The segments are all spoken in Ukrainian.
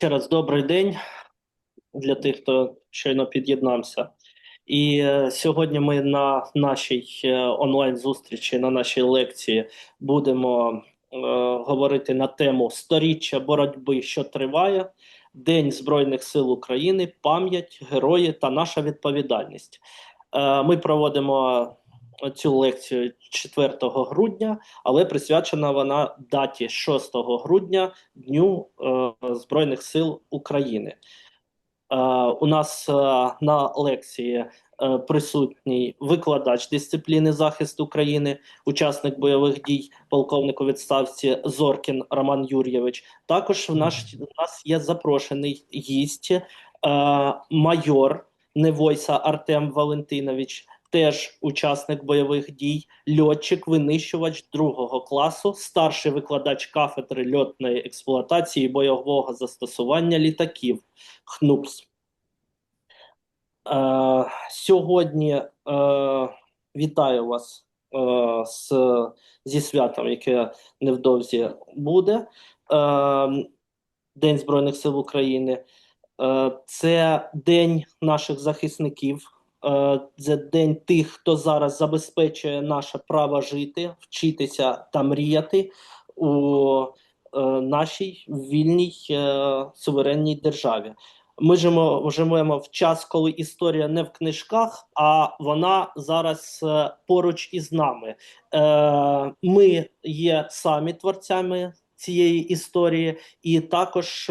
Ще раз добрий день для тих, хто щойно під'єднався. І е, сьогодні ми на нашій е, онлайн-зустрічі, на нашій лекції будемо е, говорити на тему сторіччя боротьби, що триває, День Збройних сил України, пам'ять, герої та наша відповідальність. Е, ми проводимо цю лекцію 4 грудня, але присвячена вона даті 6 грудня Дню е, Збройних сил України. Е, у нас е, на лекції е, присутній викладач дисципліни захист України, учасник бойових дій, полковник у відставці Зоркін Роман Юрійович. Також в наш у нас є запрошений гість, е, майор Невойса Артем Валентинович, теж учасник бойових дій, льотчик, винищувач другого класу, старший викладач кафедри льотної експлуатації бойового застосування літаків ХНУПС. Е, сьогодні е, вітаю вас е, з, зі святом, яке невдовзі буде. Е, День Збройних сил України. Е, це день наших захисників. Е, Це день тих, хто зараз забезпечує наше право жити, вчитися та мріяти у е, нашій вільній е, суверенній державі. Ми живемо, живемо в час, коли історія не в книжках, а вона зараз поруч із нами. Ми є самі творцями цієї історії, і також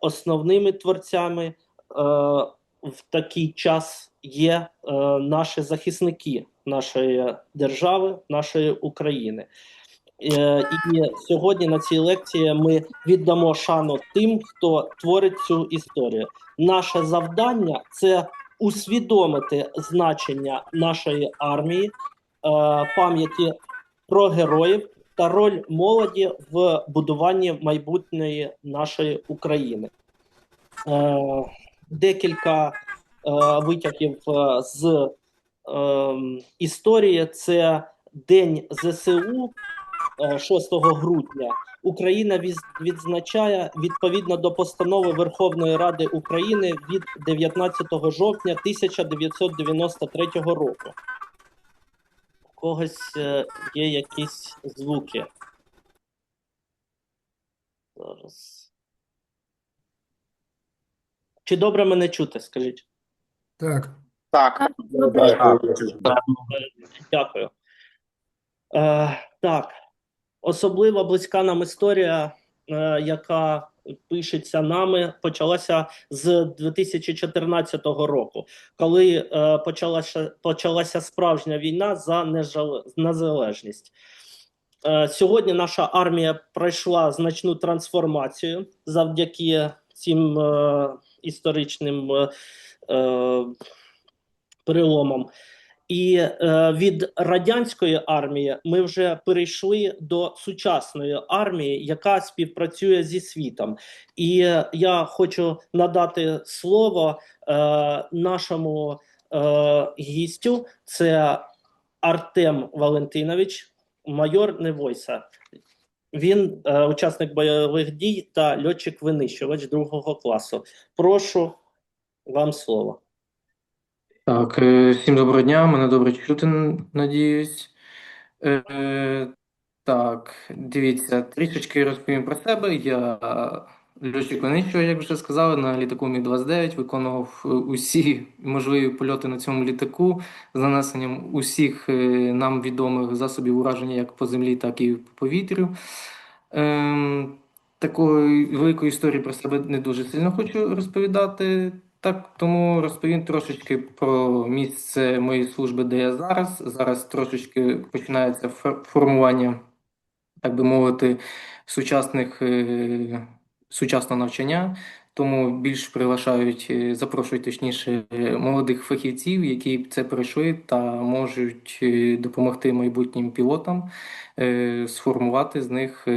основними творцями в такий час є е, наші захисники нашої держави, нашої України. Е, І сьогодні на цій лекції ми віддамо шану тим, хто творить цю історію. Наше завдання це усвідомити значення нашої армії, е, пам'яті про героїв та роль молоді в будуванні майбутньої нашої України. Е, Декілька е, витягів е, з е, історії: це День ЗСУ. е, 6 грудня Україна відзначає відповідно до постанови Верховної Ради України від 19 жовтня 1993 року. У когось є якісь звуки. Зараз. Чи добре мене чути, скажіть? Так, Так, Дякую. Е, так, особливо близька нам історія, е, яка пишеться нами, почалася з 2014 року, коли е, почалася, почалася справжня війна за незалежність. Е, сьогодні наша армія пройшла значну трансформацію завдяки цим е, історичним е, е, переломам. І е, від радянської армії ми вже перейшли до сучасної армії, яка співпрацює зі світом. І я хочу надати слово е, нашому е, гістю. Це Артем Валентинович, майор Невойса. Він е, учасник бойових дій та льотчик-винищувач другого класу. Прошу вам слово. Так, е, всім доброго дня, мене добре чути, надіюсь. Е, е, Так, дивіться, трішечки розповім про себе. Я льотчик винищувач, як вже сказали, на літаку Мі-29 виконував е, усі можливі польоти на цьому літаку з нанесенням усіх е, нам відомих засобів ураження як по землі, так і по повітрю. Ем, Такої великої історії про себе не дуже сильно хочу розповідати. Так, тому розповім трошечки про місце моєї служби, де я зараз. Зараз трошечки починається формування, так би мовити, сучасних, е, сучасного навчання. Тому більш приглашають, е, запрошують точніше молодих фахівців, які це пройшли та можуть е, допомогти майбутнім пілотам е, сформувати з них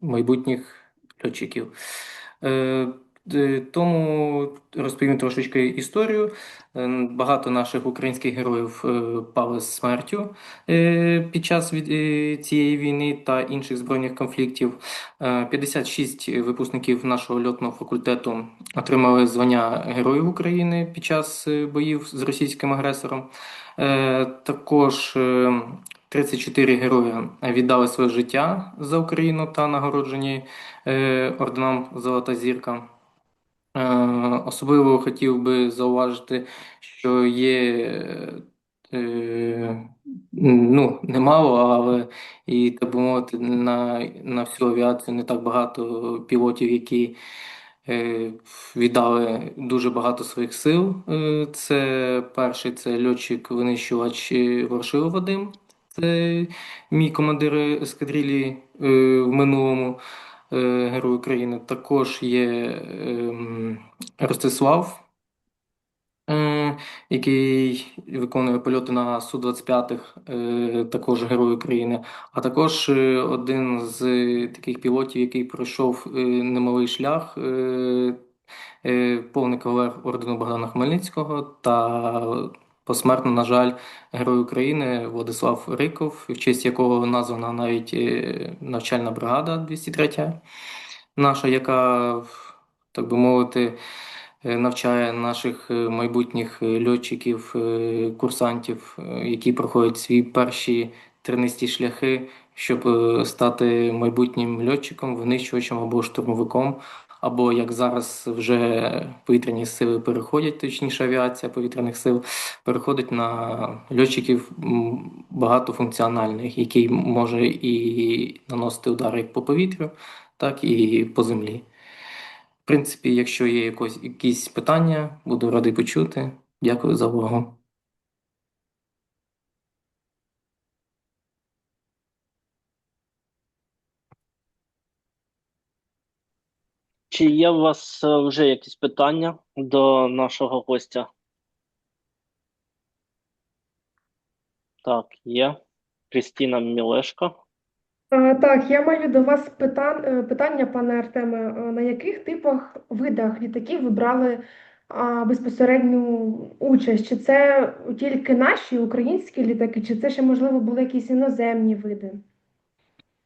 майбутніх льотчиків. Е, Тому розповім трошечки історію. Е, Багато наших українських героїв е, пали смертю під час цієї війни та інших збройних конфліктів. Е, 56 випускників нашого льотного факультету отримали звання Героїв України під час боїв з російським агресором. Також е, 34 герої віддали своє життя за Україну та нагороджені орденом Золота зірка. Е, Особливо хотів би зауважити, що є е, ну, немало, але і так би мовити, на, на всю авіацію не так багато пілотів, які е, віддали дуже багато своїх сил. Це перший це льотчик-винищувач е, Вадим. Це мій командир ескадрилі в минулому Герой України. Також є ем, Ростислав, е, який виконує польоти на Су-25, е, також Герой України. А також е, один з таких пілотів, який пройшов е, немалий шлях. е, е, Повний кавалер ордену Богдана Хмельницького та посмертно, на жаль, Герой України Владислав Риков, в честь якого названа навіть е, навчальна бригада 203 наша, яка, так би мовити, е, навчає наших е, майбутніх льотчиків, курсантів, які проходять свої перші тернисті шляхи, щоб стати майбутнім льотчиком, винищувачем або штурмовиком. Або як зараз вже повітряні сили переходять, точніше авіація повітряних сил переходить на льотчиків багатофункціональних, який може і наносити удари як по повітрю, так і по землі. В принципі, якщо є якось, якісь питання, буду радий почути. Дякую за увагу. Чи є у вас е, вже якісь питання до нашого гостя? Так, є. Крістіна Мілешко. Так, я маю до вас питан, е, питання, пане Артеме. Е, На яких типах видах літаків ви брали а, безпосередню участь? Чи це тільки наші українські літаки, чи це ще, можливо, були якісь іноземні види?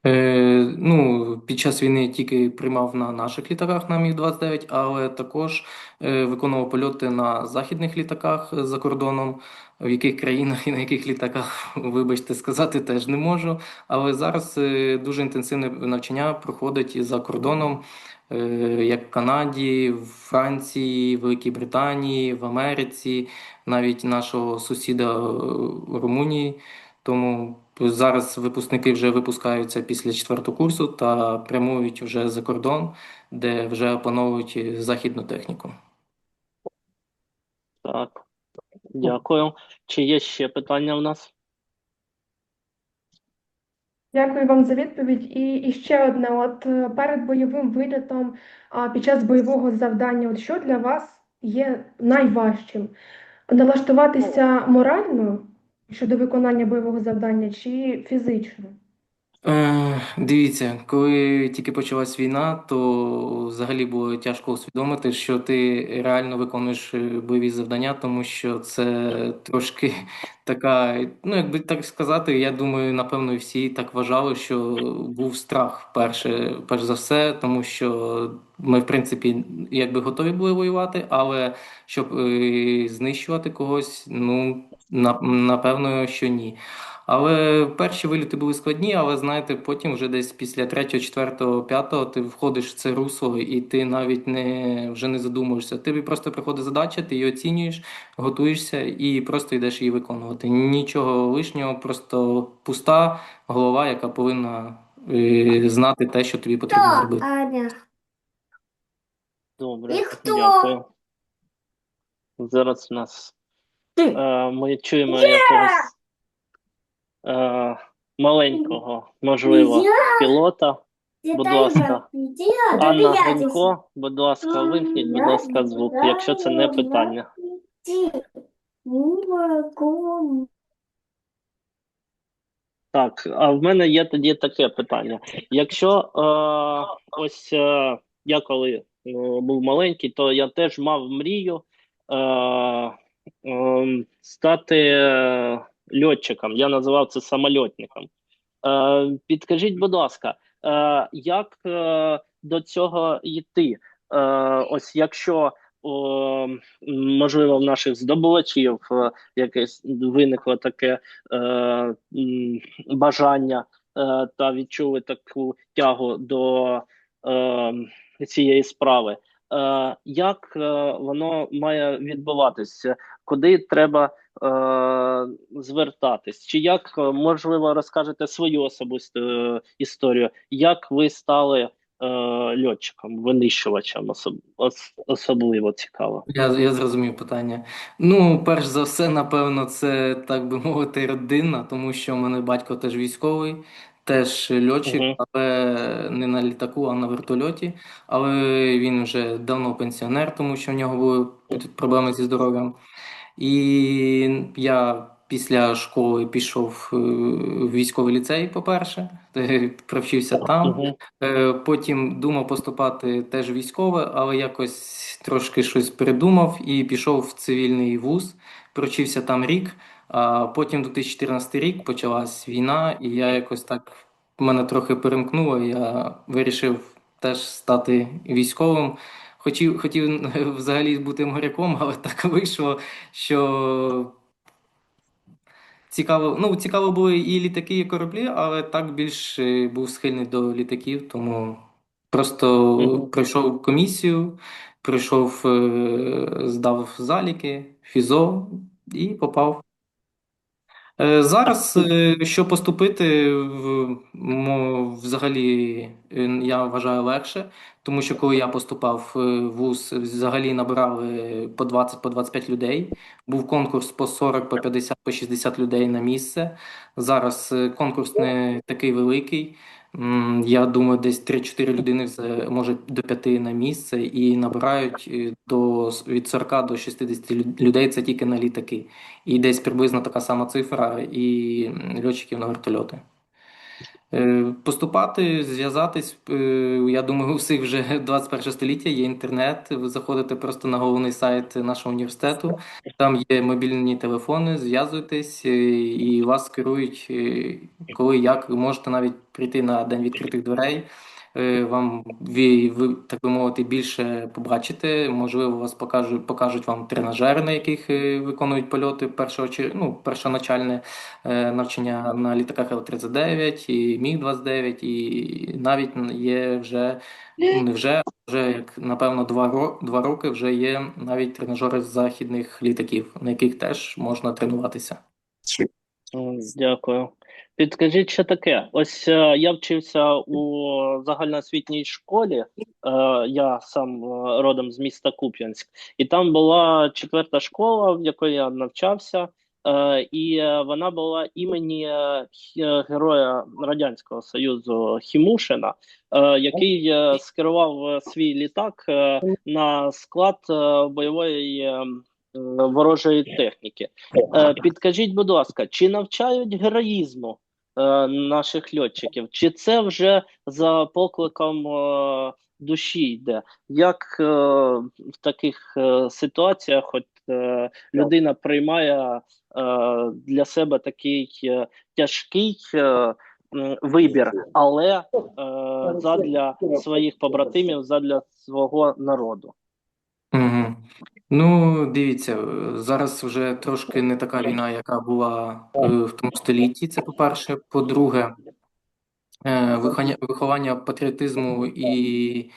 Е, ну, під час війни тільки приймав на наших літаках на Міг-29, але також е, виконував польоти на західних літаках за кордоном. В яких країнах і на яких літаках, вибачте, сказати теж не можу. Але зараз е, дуже інтенсивне навчання проходить за кордоном, як в Канаді, в Франції, Великій Британії, в Америці, навіть нашого сусіда в Румунії. Тому зараз випускники вже випускаються після четвертого курсу та прямують вже за кордон, де вже опановують західну техніку. Так, дякую. Чи є ще питання в нас? Дякую вам за відповідь. І, і ще одне: от е, перед бойовим вилітом, а, під час бойового завдання, от що для вас є найважчим? Налаштуватися морально щодо виконання бойового завдання чи фізично? Е, дивіться, коли тільки почалась війна, то взагалі було тяжко усвідомити, що ти реально виконуєш е, бойові завдання, тому що це трошки така, ну якби так сказати, я думаю, напевно, всі так вважали, що був страх перше, перш за все, тому що ми, в принципі, якби готові були воювати, але щоб е, знищувати когось, ну на- напевно, що ні. Але перші виліти були складні, але знаєте, потім вже десь після третього, четвертого, п'ятого ти входиш в це русло, і ти навіть не вже не задумуєшся. Тобі просто приходить задача, ти її оцінюєш, готуєшся і просто йдеш її виконувати. Нічого лишнього, просто пуста голова, яка повинна е, знати те, що тобі потрібно Кто, Тобто, зробити. Аня? Добре, І хто? дякую. Зараз у нас е, ми чуємо якогось е, маленького, можливо, пілота. Будь ласка. Анна Гринько, будь ласка, вимкніть, будь ласка, звук, якщо це не питання. Так, а в мене є тоді таке питання. Якщо е, ось е, я коли був маленький, то я теж мав мрію е, е, стати е, льотчиком. Я називав це самольотником. Е, підкажіть, будь ласка, е, як е, до цього йти? Е, ось якщо о, можливо в наших здобувачів е, якесь виникло таке е, бажання е, та відчули таку тягу до е, цієї справи. Е, як е, воно має відбуватися? Куди треба звертатись? Чи як е, можливо розкажете свою особисту е, історію? Як ви стали е, льотчиком, винищувачем? Особ, особливо цікаво. Я, я зрозумів питання. Ну, перш за все, напевно, це, так би мовити, родинна, тому що в мене батько теж військовий, теж льотчик, Мгм. але не на літаку, а на вертольоті. Але він вже давно пенсіонер, тому що в нього були проблеми зі здоров'ям. І я після школи пішов е, в військовий ліцей, по-перше, провчився там. Е, Потім думав поступати теж військове, але якось трошки щось передумав і пішов в цивільний вуз, провчився там рік. А потім 2014 рік почалась війна, і я якось так мене трохи перемкнуло. Я вирішив теж стати військовим. Хотів, хотів взагалі бути моряком, але так вийшло, що Цікаво, ну, цікаво були і літаки, і кораблі, але так більш е, був схильний до літаків, тому просто Мгм. пройшов комісію, пройшов, е, здав заліки, фізо і попав. Е, Зараз, е, що поступити, в- мо- взагалі, е, я вважаю легше, тому що коли я поступав е, в ВУЗ, взагалі набирали по 20, по 25 людей. Був конкурс по 40, по 50, по 60 людей на місце. Зараз е, конкурс не такий великий. Я думаю, десь 3-4 людини, може до 5 на місце, і набирають е, до, від 40 до 60 людей, це тільки на літаки. І десь приблизно така сама цифра і льотчиків на вертольоти. Е, Поступати, зв'язатись, е, я думаю, у всіх вже 21 століття є інтернет. Ви заходите просто на головний сайт нашого університету, там є мобільні телефони, зв'язуєтесь е, і вас керують, коли як. Ви можете навіть прийти на день відкритих дверей. Е, Вам ви, ви, так би мовити, більше побачите. Можливо, вас покажуть, покажуть вам тренажери, на яких е, виконують польоти першого ну, першоначальне е, навчання на літаках Л-39 і Міг-29, і навіть є вже, не вже, вже як напевно два, два роки вже є навіть тренажери з західних літаків, на яких теж можна тренуватися. Дякую. Підкажіть, що таке? Ось е, я вчився у загальноосвітній школі. Е, я сам е, родом з міста Куп'янськ, і там була четверта школа, в якої я навчався, і вона була імені героя Радянського Союзу Хімушина, який скерував свій літак на склад бойової е, е, ворожої техніки. Е, Підкажіть, будь ласка, чи навчають героїзму е, наших льотчиків? Чи це вже за покликом е, душі йде? Як е, в таких е, ситуаціях от, е, людина приймає е, для себе такий е, тяжкий е, вибір, але е, задля своїх побратимів, задля свого народу? Угу. Ну, дивіться, зараз вже трошки не така війна, яка була е, в тому столітті. Це по-перше. По-друге, е, виховання, патріотизму і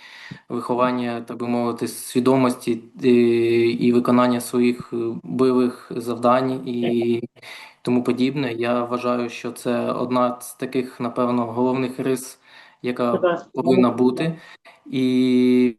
виховання, так би мовити, свідомості е, і виконання своїх бойових завдань і тому подібне. Я вважаю, що це одна з таких, напевно, головних рис, яка повинна бути. І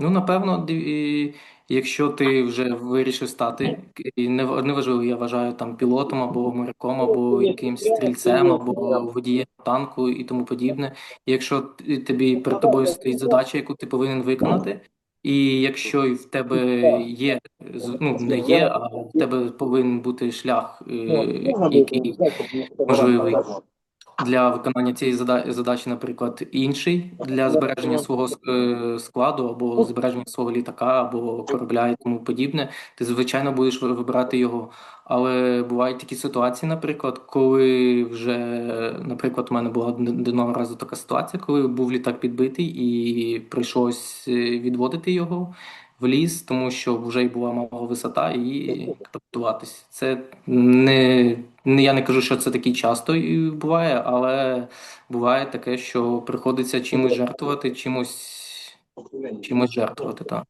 Ну, напевно, і якщо ти вже вирішив стати, і не- неважливо, я вважаю, там пілотом або моряком, або якимсь стрільцем, або водієм танку і тому подібне. Якщо тобі перед тобою стоїть задача, яку ти повинен виконати, і якщо й в тебе є, з- ну не є, а в тебе повинен бути шлях, е, який можливий. Для виконання цієї зада- задачі, наприклад, інший для збереження свого е, складу або збереження свого літака або корабля і тому подібне, ти звичайно будеш ви- вибирати його. Але бувають такі ситуації, наприклад, коли вже, наприклад, у мене була одного разу така ситуація, коли був літак підбитий і прийшлось е, відводити його в ліс, тому що вже й була мала висота, і катапультуватись. Це не, я не кажу, що це такі часто і буває, але буває таке, що приходиться чимось жертвувати, чимось, чимось жертвувати, так.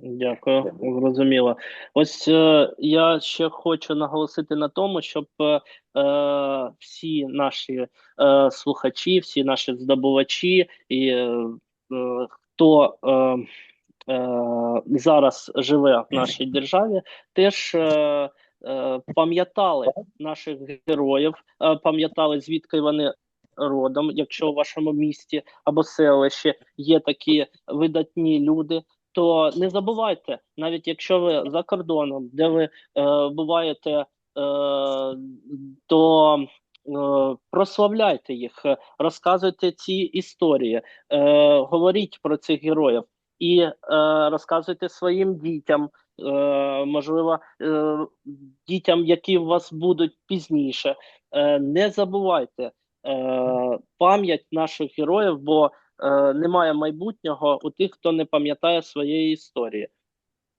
Дякую, зрозуміло. Ось е, я ще хочу наголосити на тому, щоб е, е, всі наші е, слухачі, всі наші здобувачі і е, е, хто е, зараз живе в нашій державі, теж е, е, пам'ятали наших героїв, е, пам'ятали звідки вони родом, якщо у вашому місті або селищі є такі видатні люди то не забувайте, навіть якщо ви за кордоном, де ви е, буваєте, е, то е, прославляйте їх, е, розказуйте ці історії, е, говоріть про цих героїв і е, розказуйте своїм дітям, е, можливо, е, дітям, які у вас будуть пізніше. Е, не забувайте е, пам'ять наших героїв, бо е, немає майбутнього у тих, хто не пам'ятає своєї історії.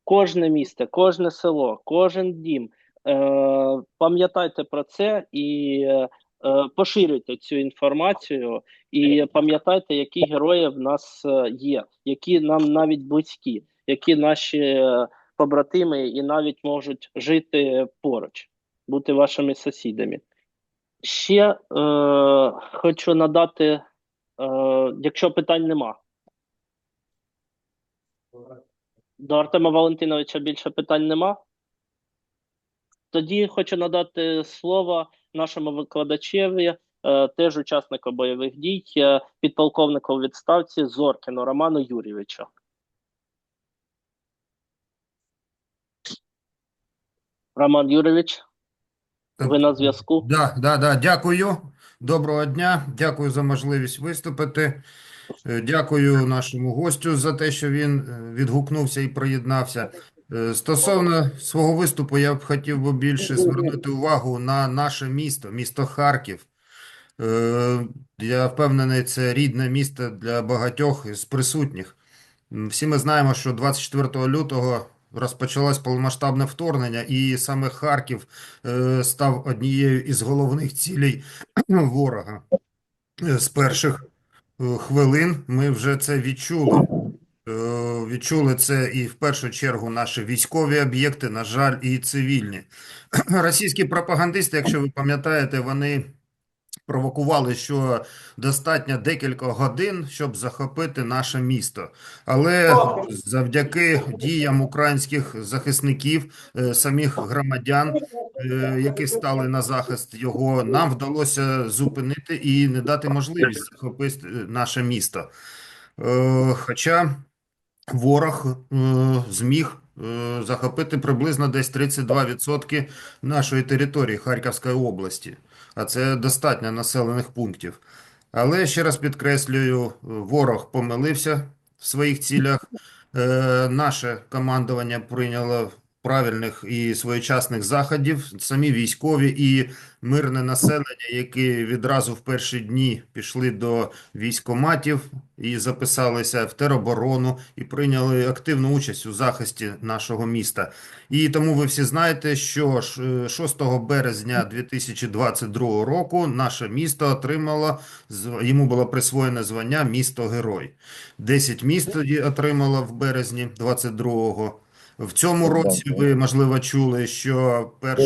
Кожне місто, кожне село, кожен дім. Е, пам'ятайте про це і е, поширюйте цю інформацію, і пам'ятайте, які герої в нас е, є, які нам навіть близькі, які наші е, побратими і навіть можуть жити поруч, бути вашими сусідами. Ще е, хочу надати, е, якщо питань нема. До Артема Валентиновича більше питань нема. Тоді хочу надати слово нашому викладачеві, е, теж учаснику бойових дій, е, підполковнику у відставці Зоркіну Роману Юрійовичу. Роман Юрійович, ви на зв'язку? Да, да, да, дякую. Доброго дня. Дякую за можливість виступити. Е, Дякую нашому гостю за те, що він відгукнувся і приєднався. Е, Стосовно свого виступу, я б хотів би більше звернути увагу на наше місто, місто Харків. Е, Я впевнений, це рідне місто для багатьох із присутніх. Всі ми знаємо, що 24 лютого розпочалось повномасштабне вторгнення, і саме Харків е, став однією із головних цілей ворога. З перших хвилин ми вже це відчули. Е, Відчули це і в першу чергу наші військові об'єкти, на жаль, і цивільні. Російські пропагандисти, якщо ви пам'ятаєте, вони провокували, що достатньо декілька годин, щоб захопити наше місто. Але завдяки діям українських захисників, е, самих громадян, е, які стали на захист його, нам вдалося зупинити і не дати можливість захопити наше місто. Хоча ворог е, зміг е, захопити приблизно десь 32% нашої території Харківської області, а це достатньо населених пунктів. Але ще раз підкреслюю, ворог помилився в своїх цілях. Е, Наше командування прийняло правильних і своєчасних заходів. Самі військові і мирне населення, які відразу в перші дні пішли до військоматів і записалися в тероборону і прийняли активну участь у захисті нашого міста. І тому ви всі знаєте, що ж, е, 6 березня 2022 року наше місто отримало, йому було присвоєне звання місто-герой. 10 міст тоді отримало в березні 22-го. В цьому році ви, можливо, чули, що 1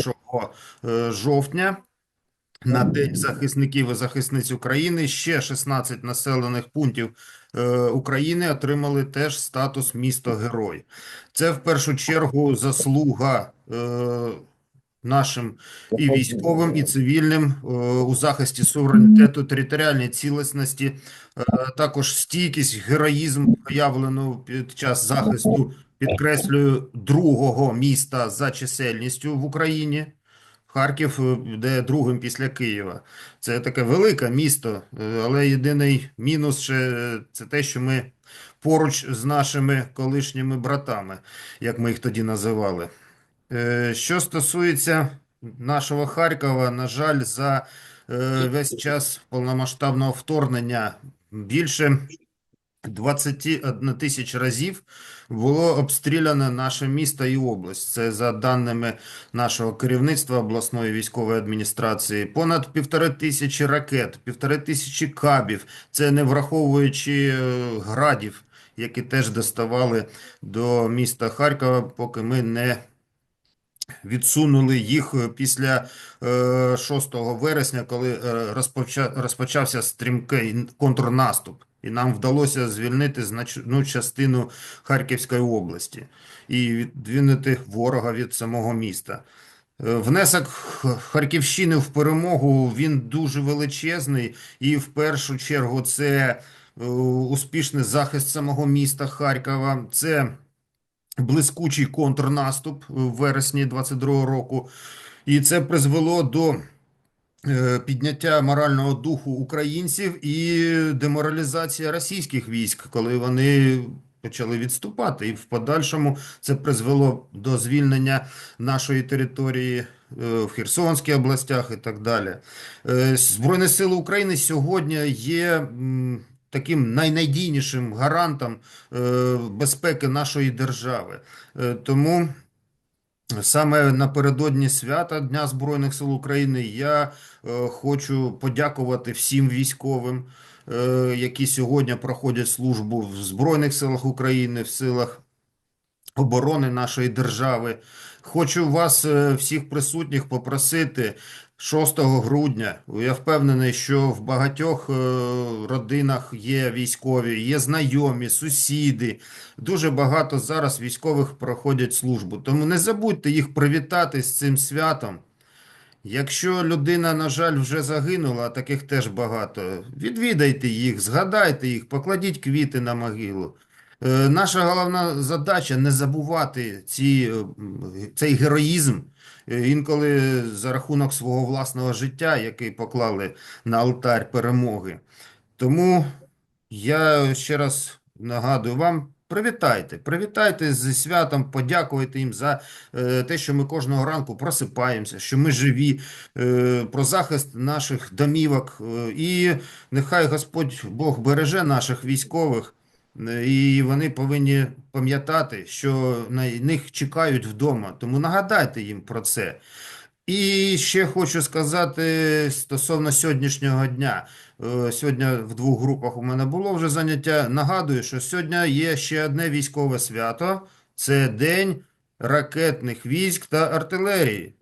е, жовтня на День захисників і захисниць України ще 16 населених пунктів е, України отримали теж статус місто-герой. Це в першу чергу заслуга е, нашим і військовим, і цивільним у захисті суверенітету, територіальної цілісності, також стійкість, героїзм проявлено під час захисту, підкреслюю, другого міста за чисельністю в Україні. Харків е, йде другим після Києва. Це таке велике місто, е, але єдиний мінус ще е, це те, що ми поруч з нашими колишніми братами, як ми їх тоді називали. Що стосується нашого Харкова, на жаль, за весь час повномасштабного вторгнення більше 21 тисяч разів було обстріляно наше місто і область. Це за даними нашого керівництва обласної військової адміністрації. Понад півтори тисячі ракет, півтори тисячі кабів. Це не враховуючи е, градів, які теж доставали до міста Харкова, поки ми не відсунули їх е, після е, 6 вересня, коли е, розпочався стрімкий контрнаступ. І нам вдалося звільнити значну частину Харківської області і віддвинути ворога від самого міста. Е, Внесок Харківщини в перемогу він дуже величезний, і в першу чергу це е, успішний захист самого міста Харкова, це блискучий контрнаступ в вересні 22 року, і це призвело до е, підняття морального духу українців і деморалізація російських військ, коли вони почали відступати. І в подальшому це призвело до звільнення нашої території е, в Херсонській областях і так далі. Е, Збройні сили України сьогодні є таким найнадійнішим гарантом е, безпеки нашої держави. Е, Тому саме напередодні свята Дня Збройних сил України я е, хочу подякувати всім військовим, е, які сьогодні проходять службу в Збройних силах України, в силах оборони нашої держави. Хочу вас, е, всіх присутніх, попросити 6 грудня. Я впевнений, що в багатьох е, родинах є військові, є знайомі, сусіди. Дуже багато зараз військових проходять службу. Тому не забудьте їх привітати з цим святом. Якщо людина, на жаль, вже загинула, а таких теж багато, відвідайте їх, згадайте їх, покладіть квіти на могилу. Е, Наша головна задача не забувати ці, е, цей героїзм, е, інколи за рахунок свого власного життя, який поклали на алтарь перемоги. Тому я ще раз нагадую вам, привітайте, привітайте зі святом, подякуйте їм за е, те, що ми кожного ранку просипаємося, що ми живі, е, про захист наших домівок. е, І нехай Господь Бог береже наших військових. І вони повинні пам'ятати, що на них чекають вдома. Тому нагадайте їм про це. І ще хочу сказати стосовно сьогоднішнього дня. Е, Сьогодні в двох групах у мене було вже заняття. Нагадую, що сьогодні є ще одне військове свято. Це День ракетних військ та артилерії.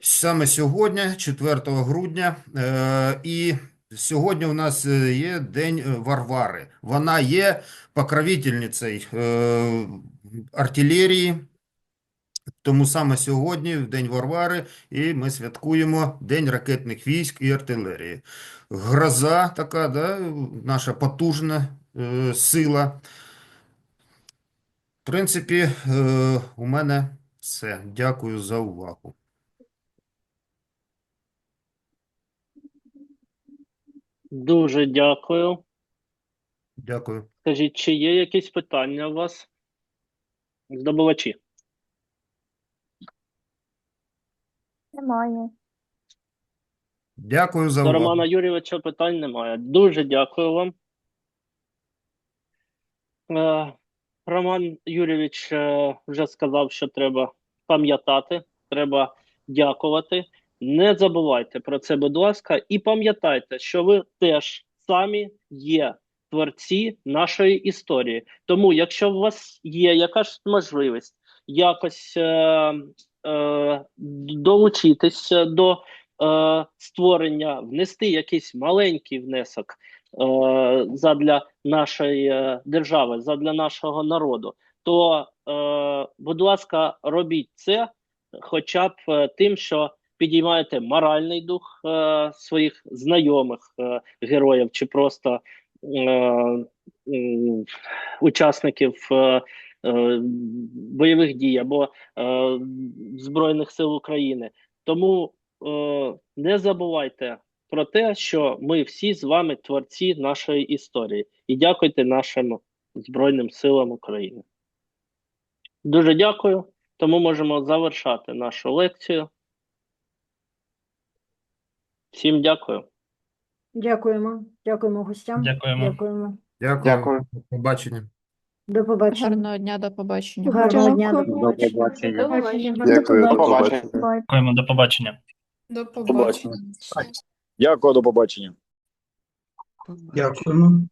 Саме сьогодні, 4 грудня, е, і сьогодні у нас е, є День е, Варвари. Вона є покровительницею е, артилерії. Тому саме сьогодні, День Варвари, і ми святкуємо День ракетних військ і артилерії. Гроза така, да, наша потужна е, сила. В принципі, е, у мене все. Дякую за увагу. Дуже дякую. Дякую. Скажіть, чи є якісь питання у вас? Здобувачі. Немає. Дякую за До увагу. Романа Юрійовича питань немає. Дуже дякую вам. Е, Роман Юрійович е, вже сказав, що треба пам'ятати, треба дякувати. Не забувайте про це, будь ласка, і пам'ятайте, що ви теж самі є творці нашої історії. Тому, якщо у вас є якась можливість якось е, е, долучитися до е, створення, внести якийсь маленький внесок е, задля нашої е, держави, задля нашого народу, то, е, будь ласка, робіть це хоча б е, тим, що підіймаєте моральний дух е, своїх знайомих е, героїв чи просто е, учасників е, е, бойових дій або е, Збройних сил України. Тому е, не забувайте про те, що ми всі з вами творці нашої історії. І дякуйте нашим Збройним силам України. Дуже дякую. Тому можемо завершати нашу лекцію. Всім дякую. Дякуємо. Дякуємо гостям. Дякуємо. Дякуємо. Дякую. Дякую. До побачення. До побачення. Гарного дня, до побачення. Гарного дня. До побачення. побачення. До побачення. Дякую. До побачення. Дякуємо, до побачення. До побачення. Дякую, до побачення. Дякуємо.